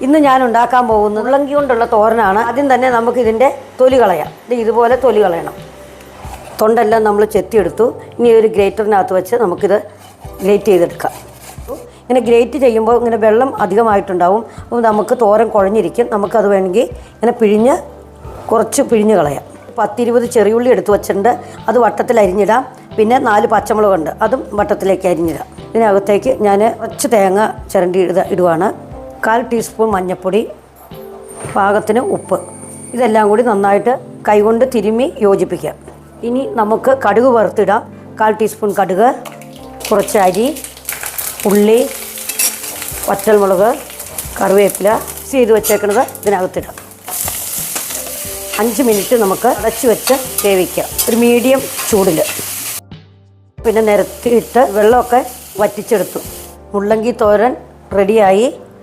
ഇന്ന് ഞാൻ ഉണ്ടാക്കാൻ പോകുന്നത് ഉള്ളങ്കി കൊണ്ടുള്ള തോരനാണ്. ആദ്യം തന്നെ നമുക്ക് ഇതിന്റെ തൊലി കളയാം. ഇത് ഇതുപോലെ തൊലി കളയണം. തൊണ്ടെല്ലാം നമ്മൾ ചെത്തിയെടുത്തു. ഇനി ഒരു ഗ്രേറ്ററിനകത്ത് വെച്ച് നമുക്കിത് ഗ്രേറ്റ് ചെയ്തെടുക്കാം. ഇങ്ങനെ ഗ്രേറ്റ് ചെയ്യുമ്പോൾ ഇങ്ങനെ വെള്ളം അധികമായിട്ടുണ്ടാവും. അപ്പോൾ നമുക്ക് തോരൻ കുഴഞ്ഞിരിക്കും. നമുക്കത് വേണമെങ്കിൽ ഇങ്ങനെ പിഴിഞ്ഞ് കുറച്ച് പിഴിഞ്ഞ് കളയാം. പത്തിരുപത് ചെറിയുള്ളി എടുത്ത് വെച്ചിട്ടുണ്ട്. അത് വട്ടത്തിൽ അരിഞ്ഞിടാം. പിന്നെ നാല് പച്ചമുളകുണ്ട്. അതും വട്ടത്തിലേക്ക് അരിഞ്ഞിടാം. ഇതിനകത്തേക്ക് ഞാൻ കുറച്ച് തേങ്ങ ചിരണ്ടി ഇടുക ഇടുവാണ്. കാൽ ടീസ്പൂൺ മഞ്ഞൾപ്പൊടി പാകത്തിന് ഉപ്പ്. ഇതെല്ലാം കൂടി നന്നായിട്ട് കൈകൊണ്ട് തിരുമ്മി യോജിപ്പിക്കാം ഇനി നമുക്ക് കടുക് വറുത്തിടാം. കാൽ ടീസ്പൂൺ കടുക് കുറച്ച് അരി ഉള്ളി വറ്റൽമുളക് കറിവേപ്പില ചെയ്ത് വെച്ചേക്കുന്നത് ഇതിനകത്തിടാം. അഞ്ച് മിനിറ്റ് നമുക്ക് അടച്ച് വെച്ച് വേവിക്കാം. ഒരു മീഡിയം ചൂടിൽ പിന്നെ നിരത്തിയിട്ട് വെള്ളമൊക്കെ വറ്റിച്ചെടുത്തു. മുള്ളങ്കി തോരൻ റെഡിയായി.